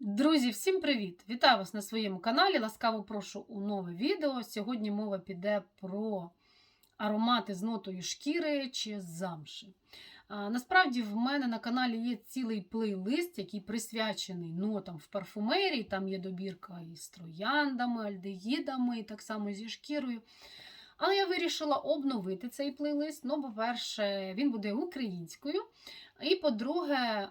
Друзі, всім привіт! Вітаю вас на своєму каналі. Ласкаво прошу у нове відео. Сьогодні мова піде про аромати з нотою шкіри чи замши. Насправді, в мене на каналі є цілий плейлист, який присвячений нотам в парфумерії. Там є добірка із трояндами, альдегідами, так само зі шкірою. Але я вирішила обновити цей плейлист. Ну, по-перше, він буде українською. І по-друге,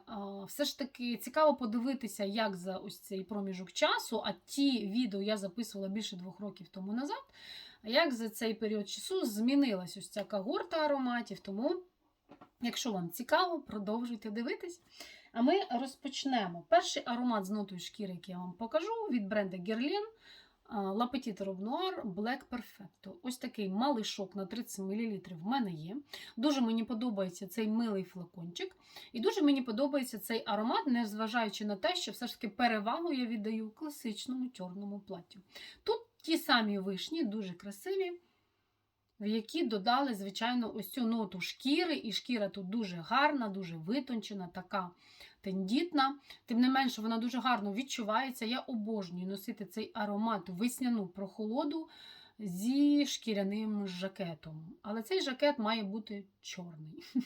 все ж таки цікаво подивитися, як за ось цей проміжок часу, а ті відео я записувала більше двох років тому назад. Як за цей період часу змінилась ось ця когорта ароматів. Тому, якщо вам цікаво, продовжуйте дивитись. А ми розпочнемо. Перший аромат з нотою шкіри, який я вам покажу, від бренду Guerlain. La Petite Robe Noir Black Perfecto. Ось такий малий шок на 30 мл в мене є. Дуже мені подобається цей милий флакончик. І дуже мені подобається цей аромат, незважаючи на те, що все ж таки перевагу я віддаю класичному чорному платтю. Тут ті самі вишні, дуже красиві, в які додали, звичайно, ось цю ноту шкіри. І шкіра тут дуже гарна, дуже витончена, така тендітна. Тим не менше, вона дуже гарно відчувається. Я обожнюю носити цей аромат весняну прохолоду зі шкіряним жакетом. Але цей жакет має бути чорний.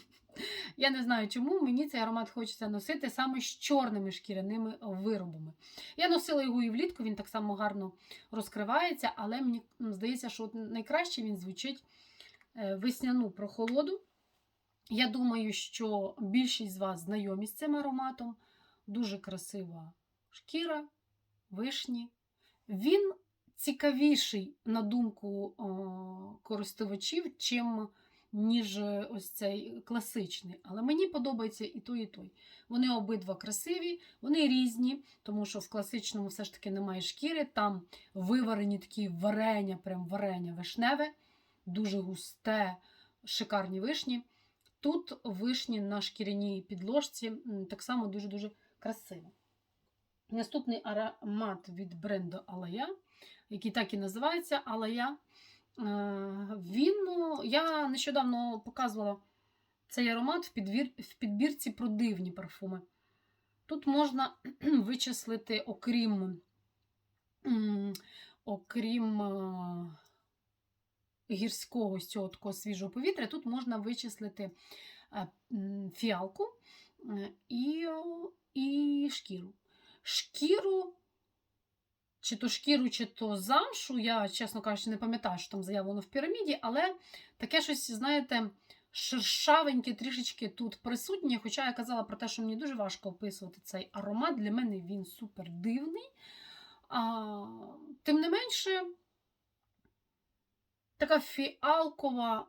Я не знаю, чому мені цей аромат хочеться носити саме з чорними шкіряними виробами. Я носила його і влітку, він так само гарно розкривається, але мені здається, що найкраще він звучить е, весняну прохолоду. Я думаю, що більшість з вас знайомі з цим ароматом. Дуже красива шкіра, вишні. Він цікавіший, на думку користувачів, чим ніж ось цей класичний. Але мені подобається і той, і той. Вони обидва красиві, вони різні, тому що в класичному все ж таки немає шкіри, там виварені такі варення, прям варення вишневе, дуже густе, шикарні вишні. Тут вишні на шкіряній підложці так само дуже-дуже красиво. Наступний аромат від бренду Алая, який так і називається Алая. Він, ну, Я нещодавно показувала цей аромат в, підбір, в підбірці про дивні парфуми. Тут можна вичислити, окрім, окрім гірського з цього такого свіжого повітря, тут можна вичислити фіалку і, і шкіру. Шкіру, чи то шкіру, чи то замшу, я, чесно кажучи, не пам'ятаю, що там заявлено в піраміді, але таке щось, знаєте, шершавеньке трішечки тут присутнє. Хоча я казала про те, що мені дуже важко описувати цей аромат. Для мене він супер дивний. А, Тим не менше, така фіалкова,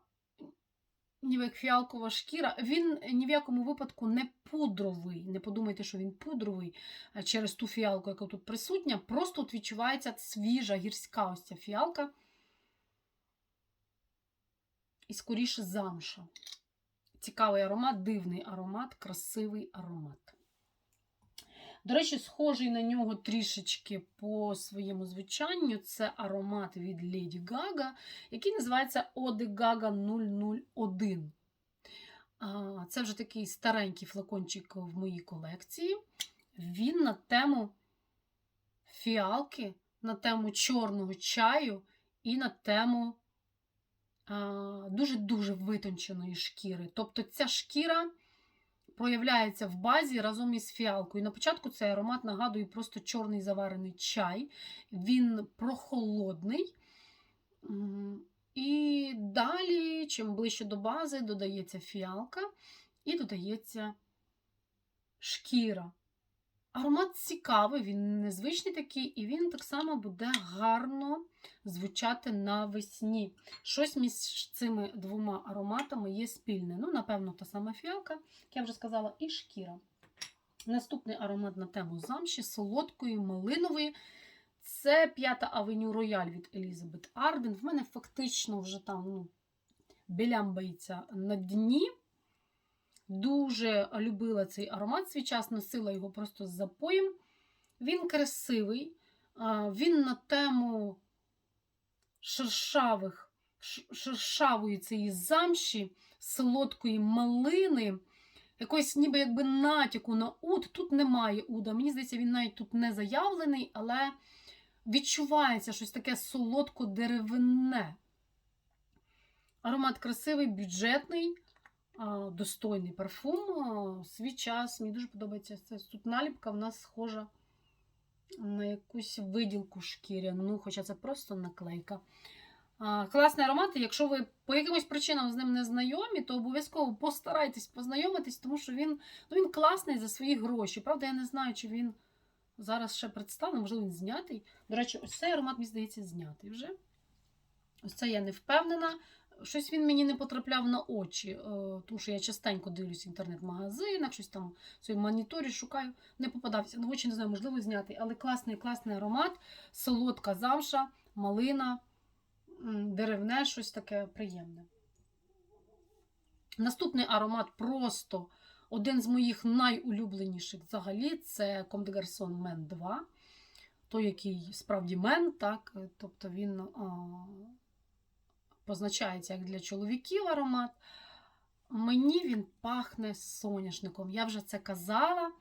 ніби як фіалкова шкіра, він ні в якому випадку не пудровий. Не подумайте, що він пудровий через ту фіалку, яка тут присутня. Просто тут відчувається свіжа гірська ось ця фіалка. І скоріше замша. Цікавий аромат, дивний аромат, красивий аромат. До речі, схожий на нього трішечки по своєму звучанню. Це аромат від Lady Gaga, який називається Ode Gaga 001. Це вже такий старенький флакончик в моїй колекції. Він на тему фіалки, на тему чорного чаю і на тему дуже-дуже витонченої шкіри. Тобто ця шкіра проявляється в базі разом із фіалкою. На початку цей аромат нагадує просто чорний заварений чай, він прохолодний. І далі, чим ближче до бази, додається фіалка і додається шкіра. Аромат цікавий, він незвичний такий, і він так само буде гарно звучати навесні. Щось між цими двома ароматами є спільне. Ну, напевно, та сама фіалка, як я вже сказала, і шкіра. Наступний аромат на тему замші солодкої, малинової. Це п'ята авеню Рояль від Елізабет Арден. В мене фактично вже там ну, білямбається на дні. Дуже любила цей аромат свій час, його просто з запоєм. Він красивий, він на тему шершавих, шершавої цієї замші, солодкої малини. якогось ніби якби натяку на уд. Тут немає уда. Мені здається, він навіть тут не заявлений, але відчувається щось таке солодко-деревинне. Аромат красивий, бюджетний, достойний парфум. Свій час. Мені дуже подобається це. Тут наліпка в нас схожа на якусь виділку шкіряну, хоча це просто наклейка. Класний аромат. Якщо ви по якимось причинам з ним не знайомі, то обов'язково постарайтесь познайомитись, тому що він, ну, він класний за свої гроші. Правда, я не знаю, чи він зараз ще представлений, можливо, він знятий. До речі, ось цей аромат, мені здається, знятий вже. Ось це я не впевнена. Щось він мені не потрапляв на очі, е, тому що я частенько дивлюсь в інтернет-магазинах, щось там в своєму моніторі шукаю, не попадався. На очі не знаю, можливо, знятий, але класний, класний аромат, солодка замша, малина, деревне, щось таке приємне. Наступний аромат просто один з моїх найулюбленіших взагалі це Comme des Garçons Men 2. Той, який справді мен, так, тобто він позначається як для чоловіків аромат. Мені він пахне соняшником. Я вже це казала.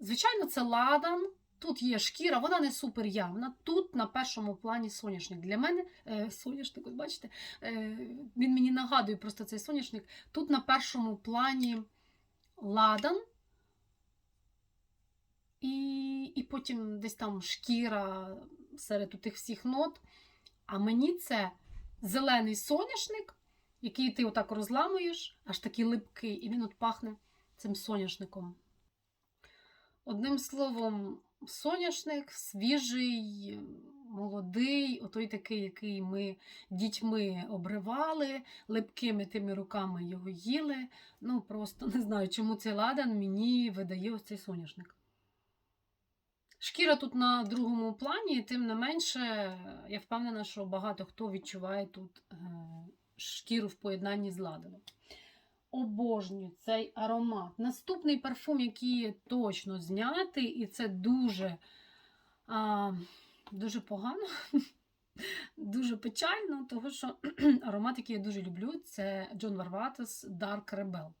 Звичайно, це ладан. Тут є шкіра, вона не супер явна. Тут на першому плані соняшник. Для мене е, соняшник, от бачите, е, він мені нагадує просто цей соняшник. Тут на першому плані ладан, і, і потім десь там шкіра серед тих всіх нот. А мені це зелений соняшник, який ти отак розламуєш, аж такий липкий, і він от пахне цим соняшником. Одним словом, соняшник свіжий, молодий, отой такий, який ми дітьми обривали, липкими тими руками його їли. Ну, просто не знаю, чому цей ладан мені видає ось цей соняшник. Шкіра тут на другому плані, тим не менше, я впевнена, що багато хто відчуває тут е, шкіру в поєднанні з ладаном. Обожнюю цей аромат. Наступний парфум, який точно знятий, і це дуже, а, дуже погано, дуже печально, тому що аромат, який я дуже люблю, це John Varvatos Dark Rebel.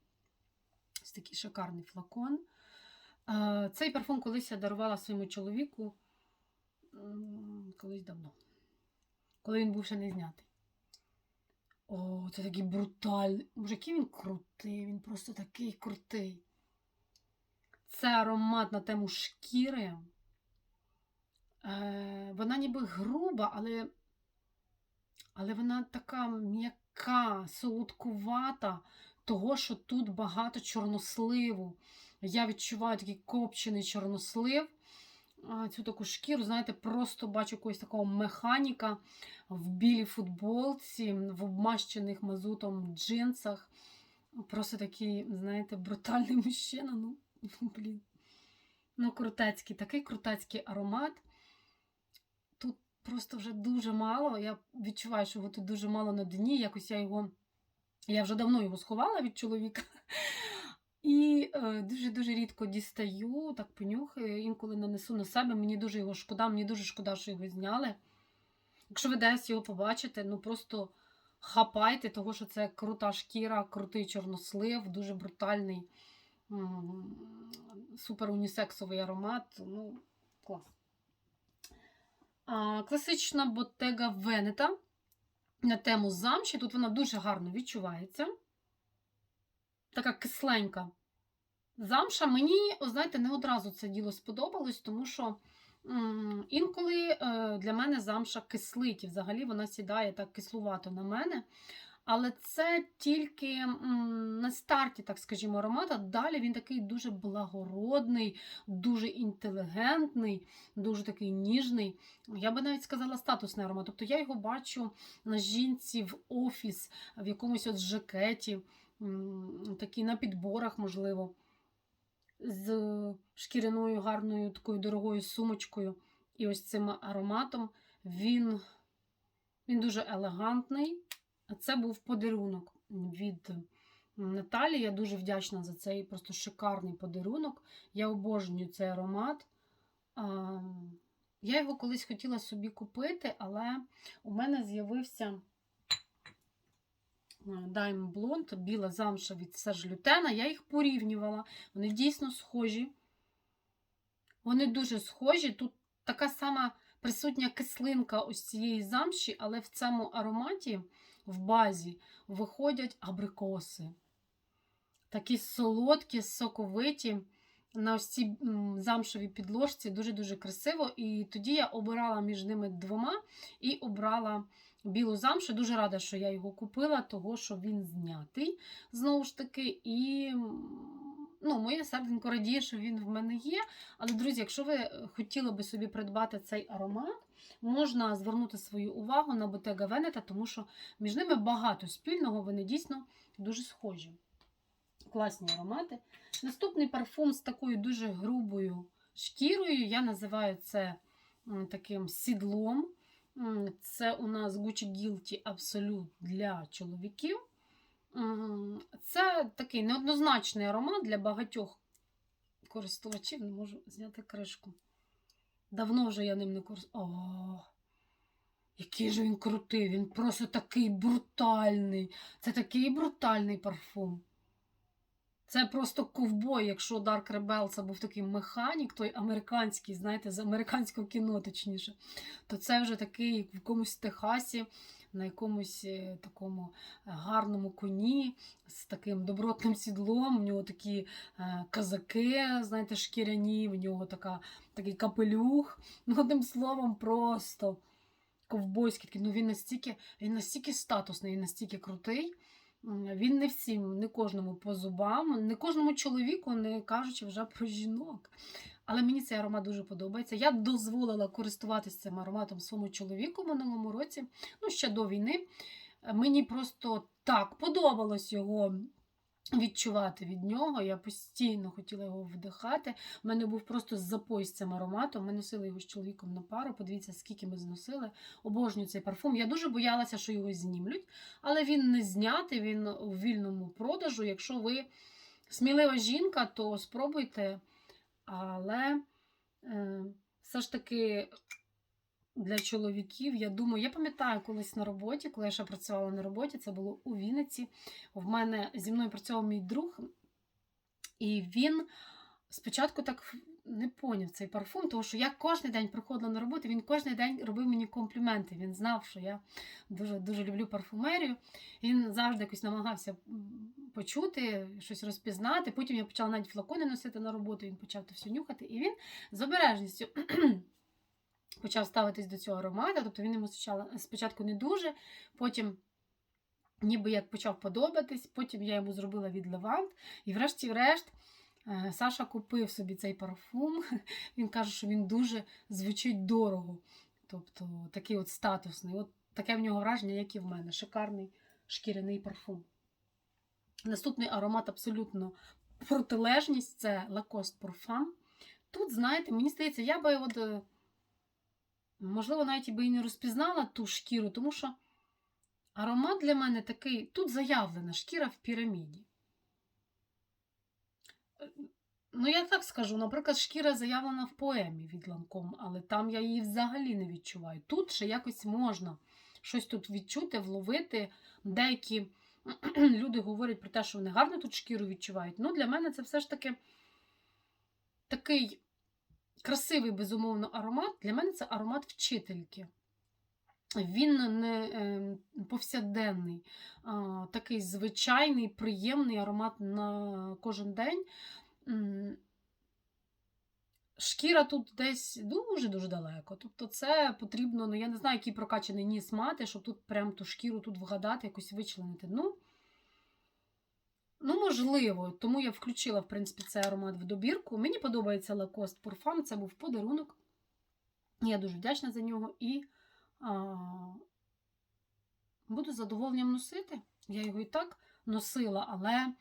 Ось такий шикарний флакон. Цей парфум колись я дарувала своєму чоловіку колись давно, коли він був ще не знятий. О, це такий брутальний. Боже, який він крутий, він просто такий крутий. Це аромат на тему шкіри. Е, вона ніби груба, але, але вона така м'яка, солодкувата, того, що тут багато чорносливу. Я відчуваю такий копчений чорнослив. Цю таку шкіру, знаєте, просто бачу якогось такого механіка в білій футболці, в обмащених мазутом джинсах. Просто такий, знаєте, брутальний мужчина. Ну, ну блін. Ну, крутецький, такий крутецький аромат. Тут просто вже дуже мало. Я відчуваю, що його тут дуже мало на дні. Якось я його. Я вже давно його сховала від чоловіка. І е, дуже-дуже рідко дістаю, так понюхаю, інколи нанесу на себе. Мені дуже його шкода, мені дуже шкода, що його зняли. Якщо ви десь його побачите, ну просто хапайте, того, що це крута шкіра, крутий чорнослив, дуже брутальний, супер унісексовий аромат. Ну, клас. А, класична ботега Венета на тему замші. Тут вона дуже гарно відчувається. Така кисленька. Замша мені, знаєте, не одразу це діло сподобалось, тому що інколи е, для мене замша кислить, і взагалі вона сідає так кислувато на мене. Але це тільки на старті, так скажімо, аромата. Далі він такий дуже благородний, дуже інтелігентний, дуже такий ніжний. Я би навіть сказала статусний аромат. Тобто я його бачу на жінці в офіс, в якомусь от жакеті, м, такий на підборах, можливо, з шкіряною гарною такою дорогою сумочкою. І ось цим ароматом він, він дуже елегантний. Це був подарунок від Наталі. Я дуже вдячна за цей просто шикарний подарунок. Я обожнюю цей аромат. Я його колись хотіла собі купити, але у мене з'явився Dime Blonde, біла замша від Serge Lutena. Я їх порівнювала. Вони дійсно схожі. Вони дуже схожі. Тут така сама присутня кислинка ось цієї замші, але в цьому ароматі в базі виходять абрикоси. Такі солодкі, соковиті. На ось цій м, замшевій підложці дуже-дуже красиво. І тоді я обирала між ними двома і обрала білу замшу. Дуже рада, що я його купила, того що він знятий знову ж таки. І ну, моє серденько радіє, що він в мене є. Але, друзі, якщо ви хотіли би собі придбати цей аромат, можна звернути свою увагу на Bottega Veneta, тому що між ними багато спільного, вони дійсно дуже схожі. Класні аромати. Наступний парфум з такою дуже грубою шкірою. Я називаю це таким сідлом. Це у нас Gucci Guilty Absolute для чоловіків. Це такий неоднозначний аромат для багатьох користувачів. Не можу зняти кришку. Давно вже я ним не користувалася. Який же він крутий! Він просто такий брутальний. Це такий брутальний парфум. Це просто ковбой, якщо Dark Rebel це був такий механік, той американський, знаєте, з американського кіно, точніше, то це вже такий як в якомусь Техасі, на якомусь е, такому е, гарному коні з таким добротним сідлом. В нього такі е, казаки, знаєте, шкіряні, в нього така, такий капелюх. Ну, одним словом, просто ковбойський. такий. Ну, він настільки, він настільки статусний, він настільки крутий. Він не всім, не кожному по зубам, не кожному чоловіку, не кажучи вже про жінок. Але мені цей аромат дуже подобається. Я дозволила користуватися цим ароматом своєму чоловіку минулому році, ну ще до війни. Мені просто так подобалось його відчувати від нього. Я постійно хотіла його вдихати. У мене був просто запой з цим ароматом. Ми носили його з чоловіком на пару. Подивіться, скільки ми зносили. Обожнюю цей парфум. Я дуже боялася, що його знімлють, але він не знятий, він у вільному продажу. Якщо ви смілива жінка, то спробуйте. Але е, все ж таки для чоловіків, я думаю, я пам'ятаю колись на роботі, коли я ще працювала на роботі, це було у Вінниці. В мене зі мною працював мій друг, і він спочатку так не поняв цей парфум, тому що я кожен день приходила на роботу, він кожен день робив мені компліменти. Він знав, що я дуже дуже люблю парфумерію. Він завжди якось намагався почути, щось розпізнати. Потім я почала навіть флакони носити на роботу, він почав то все нюхати, і він з обережністю. Почав ставитись до цього аромату, тобто він йому спочатку- спочатку не дуже, потім ніби як почав подобатись, потім я йому зробила від левант, і врешті-решт е, Саша купив собі цей парфум. Він каже, що він дуже звучить дорого. Тобто такий от статусний. От таке в нього враження, як і в мене. Шикарний шкіряний парфум. Наступний аромат абсолютно протилежність це Lacoste Parfum. Тут, знаєте, мені здається, я би от, е, можливо, навіть би і не розпізнала ту шкіру, тому що аромат для мене такий, тут заявлена шкіра в піраміді. Е, Ну, я так скажу, наприклад, шкіра заявлена в поемі від Ланком, але там я її взагалі не відчуваю. Тут ще якось можна щось тут відчути, вловити. Деякі люди говорять про те, що вони гарно тут шкіру відчувають. Ну, для мене це все ж таки такий красивий, безумовно, аромат. Для мене це аромат вчительки. Він не е, повсякденний, а, такий звичайний, приємний аромат на кожен день. Шкіра тут десь дуже-дуже далеко. Тобто це потрібно, ну я не знаю, який прокачаний ніс мати, щоб тут прям ту шкіру тут вгадати, якось вичленити. Ну, ну, можливо, тому я включила, в принципі, цей аромат в добірку. Мені подобається Lacoste Parfum, це був подарунок. Я дуже вдячна за нього і а, буду задоволенням носити. Я його і так носила, але,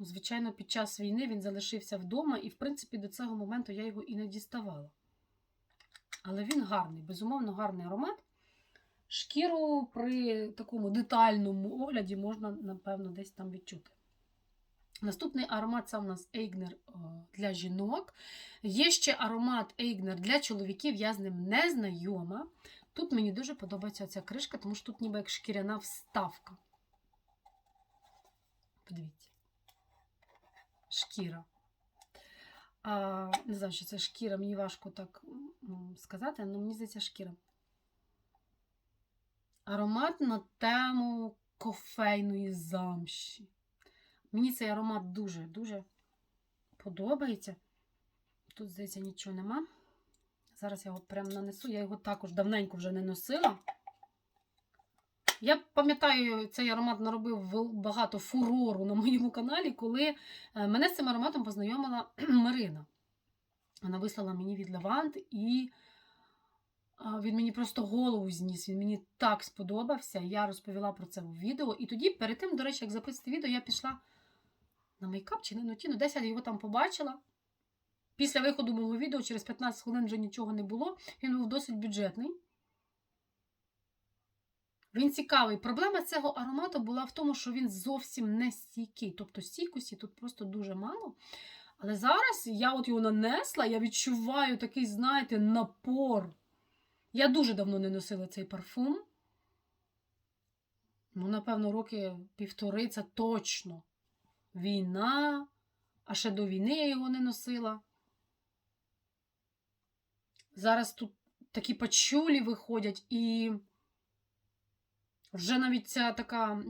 звичайно, під час війни він залишився вдома, і, в принципі, до цього моменту я його і не діставала. Але він гарний, безумовно, гарний аромат. Шкіру при такому детальному огляді можна, напевно, десь там відчути. Наступний аромат це у нас Ейгнер для жінок. Є ще аромат Ейгнер для чоловіків, я з ним не знайома. Тут мені дуже подобається ця кришка, тому що тут ніби як шкіряна вставка. Подивіться. Шкіра. А, не знаю, що це шкіра, мені важко так сказати, але мені здається шкіра. Аромат на тему кофейної замші. Мені цей аромат дуже-дуже подобається. Тут, здається, нічого нема. Зараз я його прям нанесу. Я його також давненько вже не носила. Я пам'ятаю, цей аромат наробив багато фурору на моєму каналі, коли е, мене з цим ароматом познайомила Марина. Вона вислала мені від Левант, і він мені просто голову зніс. Він мені так сподобався. Я розповіла про це в відео. І тоді, перед тим, до речі, як записати відео, я пішла на мейкап чи на нотіну, десь я його там побачила. Після виходу мого відео через 15 хвилин вже нічого не було. Він був досить бюджетний. Він цікавий. Проблема цього аромату була в тому, що він зовсім не стійкий. Тобто стійкості тут просто дуже мало. Але зараз я от його нанесла, я відчуваю такий, знаєте, напор. Я дуже давно не носила цей парфум. Ну, напевно, роки півтори це точно. Війна, а ще до війни я його не носила. Зараз тут такі пачулі виходять, і вже навіть ця така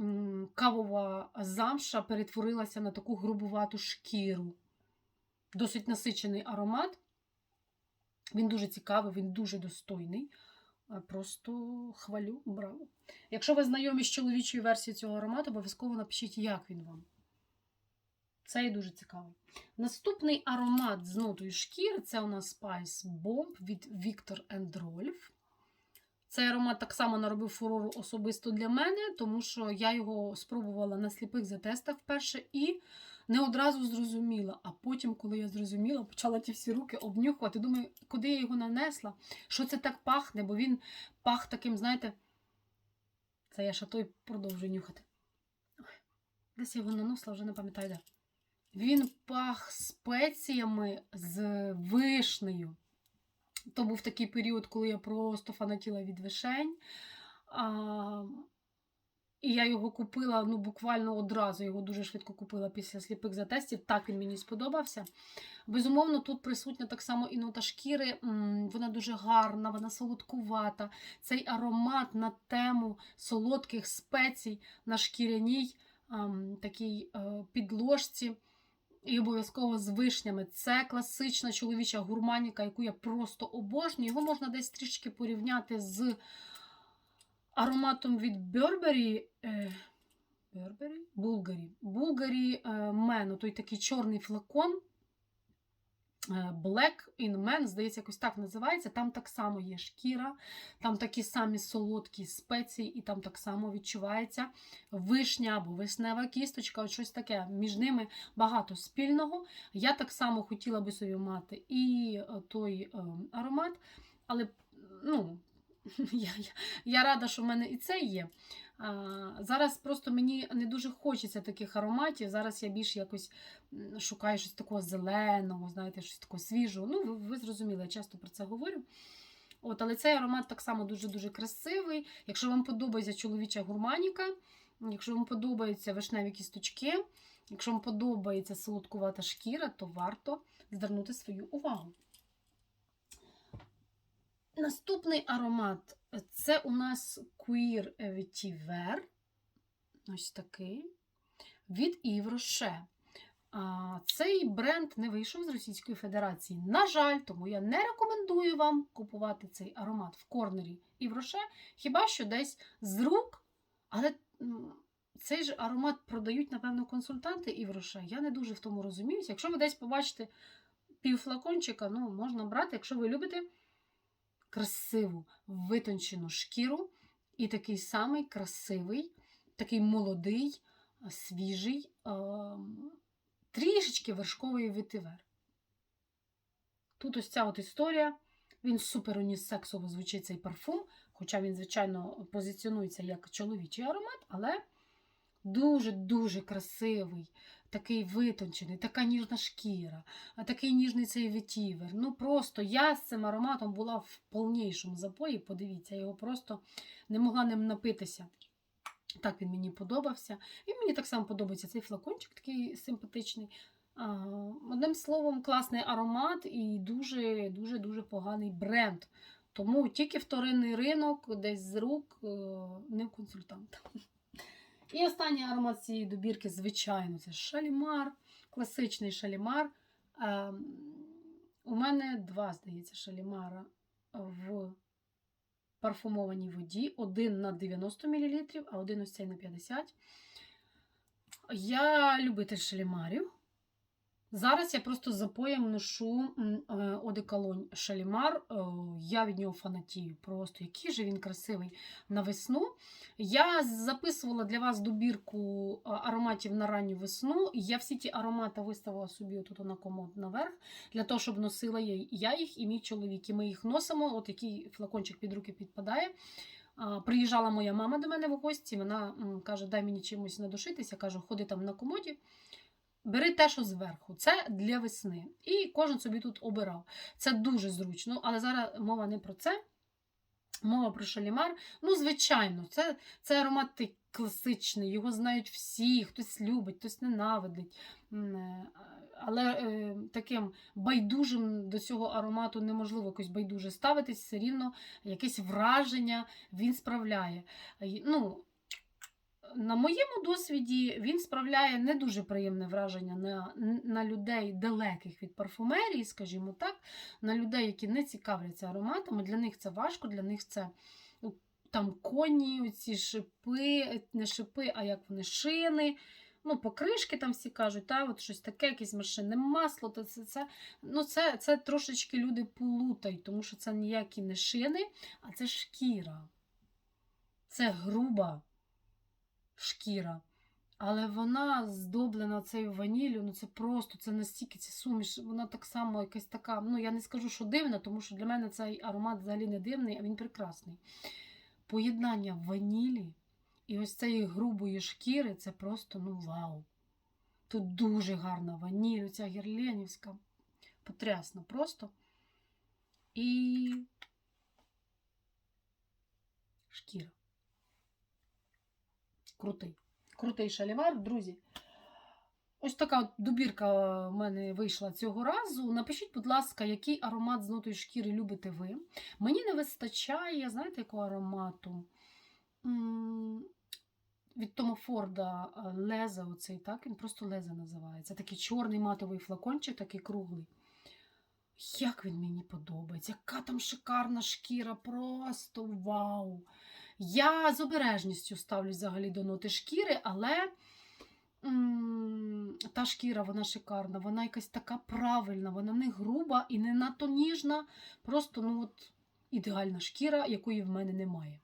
кавова замша перетворилася на таку грубувату шкіру. Досить насичений аромат. Він дуже цікавий, він дуже достойний. Просто хвалю, браво. Якщо ви знайомі з чоловічою версією цього аромату, обов'язково напишіть, як він вам. Це і дуже цікаво. Наступний аромат з нотою шкіри це у нас Spice Bomb від Victor Rolf. Цей аромат так само наробив фурору особисто для мене, тому що я його спробувала на сліпих затестах вперше і не одразу зрозуміла. А потім, коли я зрозуміла, почала ті всі руки обнюхувати. Думаю, куди я його нанесла? Що це так пахне? Бо він пах таким, знаєте, це я шатой продовжую нюхати. Десь я його наносила, вже не пам'ятаю де. Він пах спеціями з вишнею. То був такий період, коли я просто фанатіла від вишень. А, і я його купила ну, буквально одразу. Його дуже швидко купила після сліпих затестів. Так він мені сподобався. Безумовно, тут присутня так само і нота шкіри. Вона дуже гарна, вона солодкувата. Цей аромат на тему солодких спецій на шкіряній такій е, підложці. І обов'язково з вишнями. Це класична чоловіча гурманіка, яку я просто обожнюю. Його можна десь трішки порівняти з ароматом від Бербері. Е, Булгарі. Булгарі Мену, той такий чорний флакон. Е, Black in Man, здається, якось так називається. Там так само є шкіра, там такі самі солодкі спеції, і там так само відчувається вишня або вишнева кісточка, от щось таке. Між ними багато спільного. Я так само хотіла би собі мати і е, той е, аромат, але ну, я, я, я рада, що в мене і це є. А, зараз просто мені не дуже хочеться таких ароматів. Зараз я більш якось шукаю щось такого зеленого, знаєте, щось такого свіжого. Ну, ви, ви зрозуміли, я часто про це говорю. От, але цей аромат так само дуже-дуже красивий. Якщо вам подобається чоловіча гурманіка, якщо вам подобаються вишневі кісточки, якщо вам подобається солодкувата шкіра, то варто звернути свою увагу. Наступний аромат це у нас Queer Vetiver. Ось такий. Від Rocher. Цей бренд не вийшов з Російської Федерації. На жаль, тому я не рекомендую вам купувати цей аромат в корнері Rocher, хіба що десь з рук. Але цей же аромат продають, напевно, консультанти Rocher. Я не дуже в тому розуміюся. Якщо ви десь побачите півфлакончика, ну, можна брати, якщо ви любите красиву витончену шкіру і такий самий красивий, такий молодий, свіжий, ем, трішечки вершковий ветивер. Тут ось ця от історія. Він супер унісексово звучить цей парфум, хоча він, звичайно, позиціонується як чоловічий аромат, але дуже-дуже красивий, такий витончений, така ніжна шкіра, такий ніжний цей ветівер. Ну просто я з цим ароматом була в повнішому запої. Подивіться, я його просто не могла ним напитися. Так він мені подобався. І мені так само подобається цей флакончик, такий симпатичний. Одним словом, класний аромат і дуже дуже дуже поганий бренд. Тому тільки вторинний ринок, десь з рук, е, не в консультанта. І останній аромат цієї добірки, звичайно, це шалімар, класичний шалімар. Е, У мене два, здається, шалімара в парфумованій воді. Один на 90 мл, а один ось цей на 50 Я любитель шалімарів. Зараз я просто запоєм ношу е, одеколонь Шалімар. Е, Я від нього фанатію. Просто який же він красивий на весну. Я записувала для вас добірку ароматів на ранню весну. Я всі ті аромати виставила собі тут на комод наверх, для того, щоб носила я їх і мій чоловік. І ми їх носимо. От який флакончик під руки підпадає. Приїжджала моя мама до мене в гості. Вона каже: дай мені чимось надушитися. Я кажу, ходи там на комоді. Бери те, що зверху. Це для весни. І кожен собі тут обирав. Це дуже зручно, але зараз мова не про це. Мова про шалімар. Ну, звичайно, це, це аромат класичний, його знають всі, хтось любить, хтось ненавидить. Е, Але е, таким байдужим до цього аромату неможливо якось байдуже ставитись, все рівно якесь враження він справляє. Ну, на моєму досвіді він справляє не дуже приємне враження на, на людей далеких від парфумерії, скажімо так, на людей, які не цікавляться ароматами. Для них це важко, для них це там коні, оці шипи, не шипи, а як вони шини. Ну, покришки там всі кажуть, та, от щось таке, якесь машинне масло, то це, це, ну, це, це трошечки люди плутають, тому що це ніякі не шини, а це шкіра. Це груба шкіра. Але вона здоблена цією ваніллю, ну це просто, це настільки це суміш, вона так само якась така. Ну, я не скажу, що дивна, тому що для мене цей аромат взагалі не дивний, а він прекрасний. Поєднання ванілі і ось цієї грубої шкіри це просто ну вау. Тут дуже гарна ваніль, ця гірленівська. Потрясно просто. І шкіра. Крутий. Крутий шалівар, друзі. Ось така от добірка в мене вийшла цього разу. Напишіть, будь ласка, який аромат з нотою шкіри любите ви. Мені не вистачає, знаєте, якого аромату? Від Тома Форда е, Леза, оцей, так? Він просто Леза називається. Такий чорний матовий флакончик, такий круглий. Як він мені подобається, яка там шикарна шкіра, просто вау! Я з обережністю ставлюсь взагалі до ноти шкіри, але м, та шкіра, вона шикарна, вона якась така правильна, вона не груба і не надто ніжна. Просто ну от, ідеальна шкіра, якої в мене немає.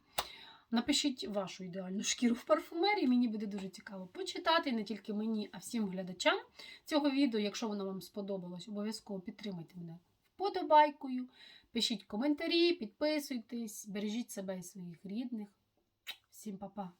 Напишіть вашу ідеальну шкіру в парфумерії, мені буде дуже цікаво почитати, не тільки мені, а всім глядачам цього відео. Якщо воно вам сподобалось, обов'язково підтримайте мене вподобайкою. Пишіть коментарі, підписуйтесь, бережіть себе і своїх рідних. Всім па-па!